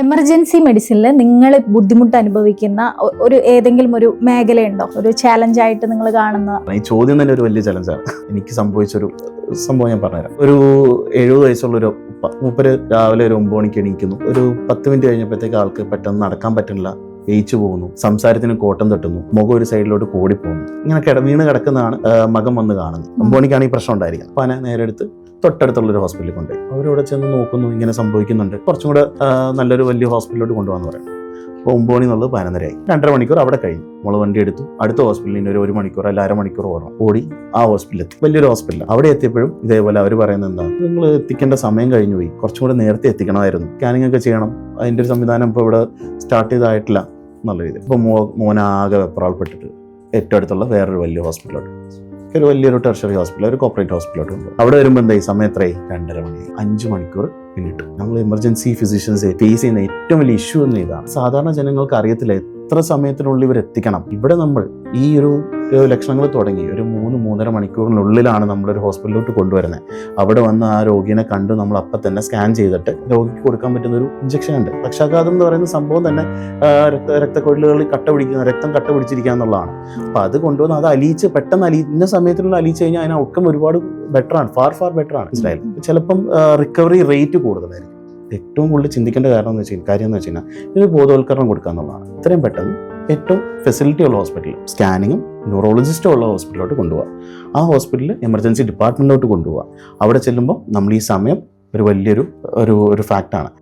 Emergency മെഡിസിനിൽ നിങ്ങൾ ബുദ്ധിമുട്ട് അനുഭവിക്കുന്ന ഒരു ഏതെങ്കിലും ഒരു മേഖലയുണ്ടോ? ഒരു ചാലഞ്ച് ആയിട്ട് നിങ്ങൾ കാണുന്ന ഈ ചോദ്യം തന്നെ ഒരു വലിയ ചലഞ്ചാണ് എനിക്ക് സംഭവിച്ചൊരു സംഭവം ഞാൻ പറഞ്ഞുതരാം. ഒരു എഴുപത് വയസ്സുള്ള ഒരു ഉപ്പ മൂപ്പര് രാവിലെ ഒരു ഒമ്പത് മണിക്ക് എണീക്കുന്നു. ഒരു പത്ത് മിനിറ്റ് കഴിഞ്ഞപ്പോഴത്തേക്ക് ആൾക്ക് പെട്ടെന്ന് നടക്കാൻ പറ്റുന്നില്ല. വേയിച്ചു പോകുന്നു. സംസാരത്തിന് കോട്ടം തട്ടുന്നു. മുഖം ഒരു സൈഡിലോട്ട് കൂടി പോകുന്നു ഇങ്ങനെ കിട വീണ് കിടക്കുന്നതാണ് മകം വന്ന് കാണുന്നത്. ഒമ്പത് മണിക്കാണ് ഈ പ്രശ്നം ഉണ്ടായിരിക്കുന്നത്. അപ്പൊ നേരെ എടുത്ത് തൊട്ടടുത്തുള്ള ഒരു ഹോസ്പിറ്റലിൽ കൊണ്ടുപോയി. അവരവിടെ ചെന്ന് നോക്കുന്നു ഇങ്ങനെ സംഭവിക്കുന്നുണ്ട്. കുറച്ചും കൂടെ നല്ലൊരു വലിയ ഹോസ്പിറ്റലിലോട്ട് കൊണ്ടുപോകാന്ന് പറയും. അപ്പോൾ ഒമ്പത് മണി എന്നുള്ളത് പതിനൊന്നരയായി രണ്ടര മണിക്കൂർ അവിടെ കഴിഞ്ഞു. നമ്മൾ വണ്ടി എടുത്തു. അടുത്ത ഹോസ്പിറ്റലിൽ ഒരു ഒരു മണിക്കൂർ അല്ല അരമണിക്കൂർ ഓടണം. ഓടി ആ ഹോസ്പിറ്റലിൽ എത്തി. വലിയൊരു ഹോസ്പിറ്റൽ അവിടെ എത്തിയപ്പോഴും ഇതേപോലെ അവർ പറയുന്നത് എന്താ നിങ്ങൾ എത്തിക്കേണ്ട സമയം കഴിഞ്ഞു പോയി. കുറച്ചും കൂടെ നേരത്തെ എത്തിക്കണമായിരുന്നു. സ്കാനിങ് ഒക്കെ ചെയ്യണം. അതിന്റെ ഒരു സംവിധാനം ഇപ്പോൾ ഇവിടെ സ്റ്റാർട്ട് ചെയ്തായിട്ടില്ല. എന്നുള്ള രീതിയിൽ. ഇപ്പോൾ മോ മോനാകെ വെപ്രാൾപ്പെട്ടിട്ട് ഏറ്റവും അടുത്തുള്ള വേറൊരു വലിയ ഹോസ്പിറ്റലോട്ട് ഒരു വലിയൊരു ടെർഷറി ഹോസ്പിറ്റൽ ഒരു കോപ്പറേറ്റ് ഹോസ്പിറ്റലോട്ട് ഉണ്ട്. അവിടെ വരുമ്പോൾ എന്താ ഈ സമയം എത്രയായി? രണ്ടര മണി അഞ്ച് മണിക്കൂർ പിന്നിട്ട്. നമ്മൾ എമർജൻസി ഫിസിഷ്യൻസ് ഫേസ് ചെയ്യുന്ന ഏറ്റവും വലിയ ഇഷ്യൂ എന്ന് ഇതാണ്. സാധാരണ ജനങ്ങൾക്ക് അറിയത്തില്ല എത്ര സമയത്തിനുള്ളിൽ ഇവർ എത്തിക്കണം ഇവിടെ നമ്മൾ ഈ ഒരു ലക്ഷണങ്ങൾ തുടങ്ങി. ഒരു മൂന്ന് മൂന്നര മണിക്കൂറിനുള്ളിലാണ് നമ്മളൊരു ഹോസ്പിറ്റലിലോട്ട് കൊണ്ടുവരുന്നത് അവിടെ വന്ന് ആ രോഗിനെ കണ്ട് നമ്മൾ അപ്പം തന്നെ സ്കാൻ ചെയ്തിട്ട് രോഗിക്ക് കൊടുക്കാൻ പറ്റുന്ന ഒരു ഇഞ്ചക്ഷൻ ഉണ്ട് പക്ഷാഘാതം എന്ന് പറയുന്ന സംഭവം തന്നെ രക്ത രക്തക്കൊഴലുകളിൽ കട്ട പിടിക്കുന്ന രക്തം കട്ട പിടിച്ചിരിക്കുക എന്നുള്ളതാണ്. അപ്പം അത് കൊണ്ടുവന്ന് അത് അലിയിച്ച് പെട്ടെന്ന് അലി ഇന്ന സമയത്തിനുള്ള അലിയിച്ച് കഴിഞ്ഞാൽ അതിന് ഔട്ട്കം ഒരുപാട് ബെറ്ററാണ് ഫാർ ഫാർ ബെറ്റർ ആണ് മനസ്സിലായാലും ചിലപ്പം റിക്കവറി റേറ്റ് കൂടുതലായിരിക്കും. ഏറ്റവും കൂടുതൽ ചിന്തിക്കേണ്ട കാരണം എന്ന് വെച്ചാൽ കാര്യം എന്ന് വെച്ച് കഴിഞ്ഞാൽ ഇത് ബോധവൽക്കരണം കൊടുക്കുക എന്നുള്ളതാണ്. ഇത്രയും പെട്ടെന്ന് ഏറ്റവും ഫെസിലിറ്റി ഉള്ള ഹോസ്പിറ്റൽ സ്കാനിങ്ങും ന്യൂറോളജിസ്റ്റും ഉള്ള ഹോസ്പിറ്റലിലോട്ട് കൊണ്ടുപോകുക ആ ഹോസ്പിറ്റലിൽ എമർജൻസി ഡിപ്പാർട്ട്മെന്റിലോട്ട് കൊണ്ടുപോകുക അവിടെ ചെല്ലുമ്പോൾ നമ്മൾ ഈ സമയം ഒരു വലിയൊരു ഒരു ഒരു ഫാക്റ്റാണ്